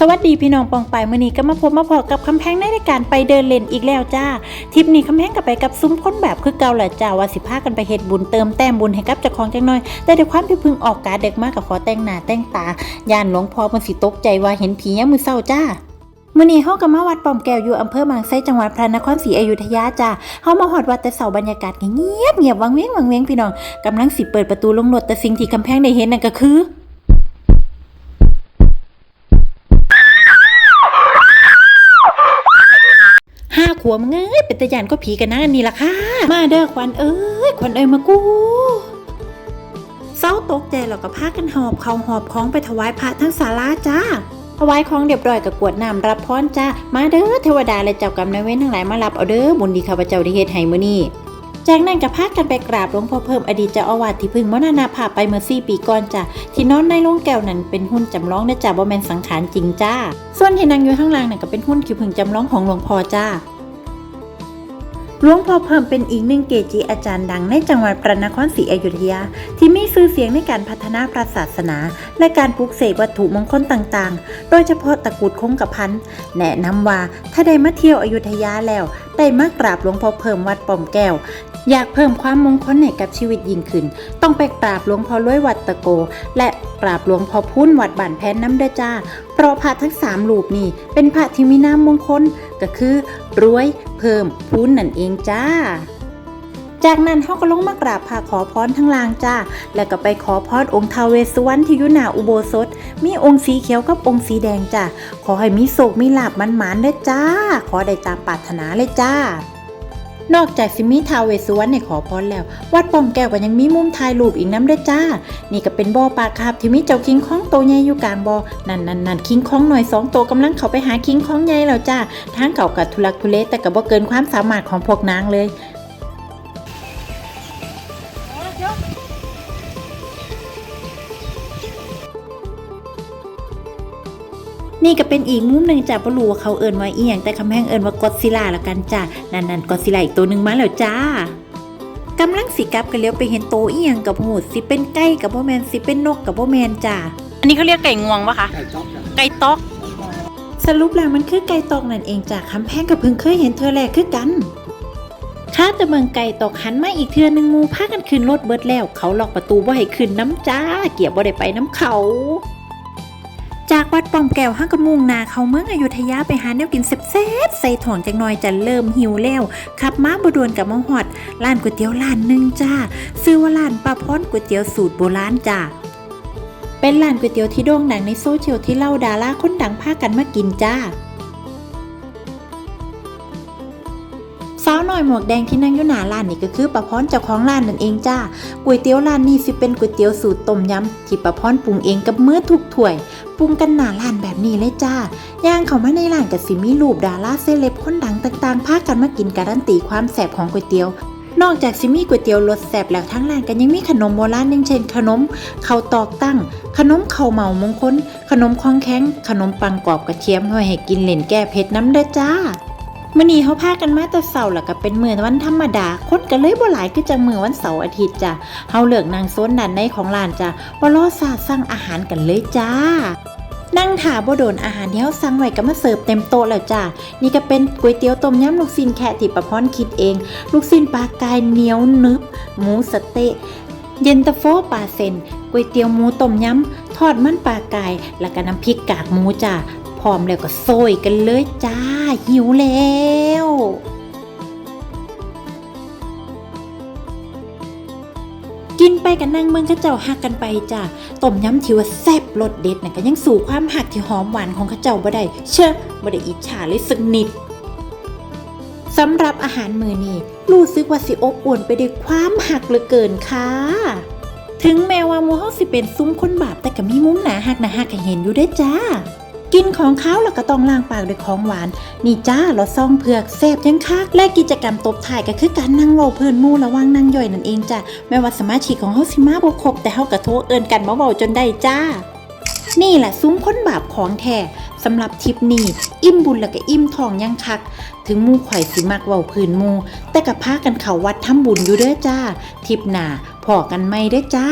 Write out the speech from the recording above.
สวัสดีพี่น้องปองไปมื่อนี้ก็มาพบมาพอกับคำแพงในรายการไปเดินเล่นอีกแล้วจ้าทริปนี้คำแพงกับไปกับซุ้มค้นแบบคือเก่าแหละจ้าว่าสิพากันไปเฮ็ดบุญเติมแต้มบุญให้กับเจ้าของจังน้อย แต่ด้วยความที่พึ่งออกกาเด็กมากกับขอแต่งหน้าแต่งตาย่านหลวงพ่อมันสิตกใจว่าเห็นผียามมือเศร้าจ้ามื่อนี้เฮาก็มาวัดป้อมแก้วอยู่อำเภอบางไทรจังหวัดพระนครศรีอยุธยาจ้าเฮามาฮอดวัดแต่เสาบรรยากาศเงียบเงียบวังเวงวังเวงพี่น้องกำลังสิเปิดประตูลงรถแต่สิ่งที่คำแพงได้เห็นนั่นก็คือ ห้าขวบเงยเป็นตะยานก็ผีกันนะนนี้ล่ะค่ะ มาเด้อควันเอ้ยควันเอ้ยมากูเศร้าตกใจแล้วก็พากันหอบเขาหอบของไปถวายพระทั้งศาลาจ้าถวายของเรียบร้อยกับกวดน้ำรับพรจ้ามาเด้อเทวดาและเจ้ากรรมนายเวรทั้งหลายมารับเอาเด้อบุญดีข้าพเจ้าได้เฮ็ดให้มื้อนี้จากนั้นก็พากันไปกราบหลวงพ่อเพิ่มอดีตเจ้าอาวาสที่พึ่งมรณภาพไปเมื่อ4ปีก่อนจ้ะที่นอนในโรงแก้วนั้นเป็นหุ้นจำลองนะจ้ะบ่แมนสังขารจริงจ้า ส่วนที่นั่งอยู่ข้างล่างนั่นก็เป็นหุ้นขี้ผึ่งจำลองของหลวงพ่อจ้า หลวงพ่อเพิ่มเป็นอีกหนึ่งเกจิอาจารย์ดังในจังหวัดพระนครศรีอยุธยา ที่มีชื่อเสียงในการพัฒนาพระศาสนา และการปลุกเสกวัตถุมงคลต่างๆ โดยเฉพาะตะกุดคงกระพันแนะนำว่าถ้าได้มาเที่ยวอยุธยาแล้ว ได้มากราบหลวงพ่อเพิ่มวัดป้อมแก้ว อยากเพิ่มความมงคลให้กับชีวิตยิ่งขึ้น ต้องไปกราบหลวงพ่อรวยวัดตะโก และ กราบหลวงพ่อพุ่นวัดบ้านแพนน้ำเด้อจ้า เพราะพระทั้งสามรูปนี่เป็นพระที่มีนามมงคลก็คือ รวยเพิ่มพูนนั่นเองจ้าจากนั้นเขาก็ลงมากราบพระขอพรทั้งลางจ้า แล้วก็ไปขอพรองค์ท้าเวสุวรรณที่อยุนาอุโบสถ มีองค์สีเขียวกับองค์สีแดงจ้า ขอให้มีโศกมีลาบมันหมานๆเด้อจ้า ขอได้ตามปรารถนาเลยจ้า นอกจากสิมีทาวเวสวรรณในขอพรแล้ว วัดป้อมแก้วก็ยังมีมุมถ่ายรูปอีกน้ำด้อจ้า นี่ก็เป็นบ่อปลาคาบที่มีเจ้าคิงคองโตใหญ่อยู่กลางบ่อนั่นนั่นนั่นคิงคองหน่อยสองตัวกำลังเขาไปหาคิงคองใหญ่แล้วจ้าทางเขากับทุลักทุเลแต่ก็บ่เกินความสามารถของพวกนางเลย นี่ก็เป็นอีกมุมหนึ่งจ้ะบ่รู้ว่าเขาเอิ้นว่าอีหยังแต่คำแพงเอิ้นว่ากอดซิลล่าละกันจ้ะนั่นนั่นกอดซิลล่าอีกตัวหนึงมาแล้วจ้ากำลังสิกลับกันเลี้ยวไปเห็นโตอีหยังกับหูสิเป็นไก่กับบ่แมนสิเป็นนกกับบ่แมนจ้าอันนี้เขาเรียกไก่งวงปะคะไก่จ๊อกจ้ะไก่ต๊อกสรุปแล้วมันคือไก่ตอกนั่นเองจ้ะคำแพงกับเพิ่งเคยเห็นเธอแรกคือกันข้าแต่เมืองไก่ตอกหันมาอีกเทือหนึงงูพากันขึ้นรถเบิดแล้ว เขาล็อกประตูบ่ให้ขึ้นน้ำจ้า เกียบบ่ได้ไปน้ำเขา จากวัดป้อมแก้วห้างกระมุงนาเขาเมืองอยุธยาไปหาแนวกินเซ่บๆใส่ถ่องจังหน่อยจะเริ่มหิวแล้วขับม้าบดวนกับมาฮอดร้านก๋วยเตี๋ยวร้านหนึ่งจ้าซื้อว่าร้านปลาพรก๋วยเตี๋ยวสูตรโบราณจ้าเป็นร้านก๋วยเตี๋ยวที่โด่งดังในโซเชียลที่เล่าดาราคนดังพากันมากินจ้า สาวหน้อยหมวกแดงที่นั่งอยู่หน้าร้านนี่ก็คือป้าพรเจ้าของร้านนั่นเองจ้าก๋วยเตี๋ยวร้านนี้สิเป็นก๋วยเตี๋ยวสูตรต้มยำที่ป้าพรปรุงเองกับมือทุกถ้วยปรุงกันหน้าร้านแบบนี้เลยจ้า ย่างเข้ามาในร้านกับสิมีรูปดาราเซเลบคนดังต่างๆ พากันมากินการันตีความแซ่บของก๋วยเตี๋ยว นอกจากสิมีก๋วยเตี๋ยวรสแซ่บแล้วทั้งร้านกันยังมีขนมโบราณอย่างเช่น ขนมข้าวตอกตั้ง ขนมข้าวเหมามงคล ขนมคองแข็งขนมปังกรอบกระเทียมไว้ให้กินเล่นแก้เผ็ดน้ำเด้จ้า มื่อนี้เขาพากันมาแต่เสาร์แล้วก็เป็นมื้อวันธรรมดาคนก็เลยบ่หลายคือจังมื้อวันเสาร์อาทิตย์จ้ะเฮาเลือกนางโซนด้านในของร้านจ้ะบ่รอซาสั่งอาหารกันเลยจ้า นั่งถาบ่โดนอาหารที่เฮาสั่งไว้ก็มาเสิร์ฟเต็มโต๊ะแล้วจ้านี่ก็เป็นก๋วยเตี๋ยวต้มยำลูกชิ้นแคะที่ป้าพรคิดเอง ลูกชิ้นปลากายเหนียวนึบ หมูสะเต๊ะเย็นตาโฟปลาเซนก๋วยเตี๋ยวหมูต้มยำทอดมันปลากาย แล้วก็น้ำพริกกากหมูจ้า พร้อมแล้วก็โซยกันเลยจ้า หิวแล้วกินไปกันนั่งเมืองเขาเจ้าหักกันไปจ้าต้มยำที่ว่าแซ่บรสเด็ดนะก็ยังสู่ความหักที่หอมหวานของเขาเจ้าบ่ได้เชื่อบ่ได้อิจฉาเลยสักนิดสำหรับอาหารมื้อนี้รู้สึกว่าสิอบอวลไปด้วยความหักเหลือเกินค่ะ ถึงแม้ว่ามูเฮาสิเป็นซุ้มคนบาปแต่ก็มีมุมหนาหักหนาหักให้เห็นอยู่เด้จ้า กินของเข้าแล้วก็ต้องล้างปากด้วยของหวาน นี่จ้าเราซ่องเผือกแซ่บยังคักและกิจกรรมตบถ่ายก็คือการนั่งเว้าเพื่อนมู่ระว่างนั่งย่อยนั่นเองจ้าแม้ว่าสมาชิกของเฮาสิมาบ่ครบแต่เฮาก็โทรเอิ้นกันมาเว้าจนได้จ้า นี่แหละซุ้มค้นบาปของแท้สำหรับทริปนี้ อิ่มบุญแล้วก็อิ่มทองยังคัก ถึงมู่ข่อยสิมักเว้าพื้นมู่แต่ก็พากันเข้าวัดทำบุญอยู่เด้อจ้าทริปหน้าพอกันไหมเด้อจ้า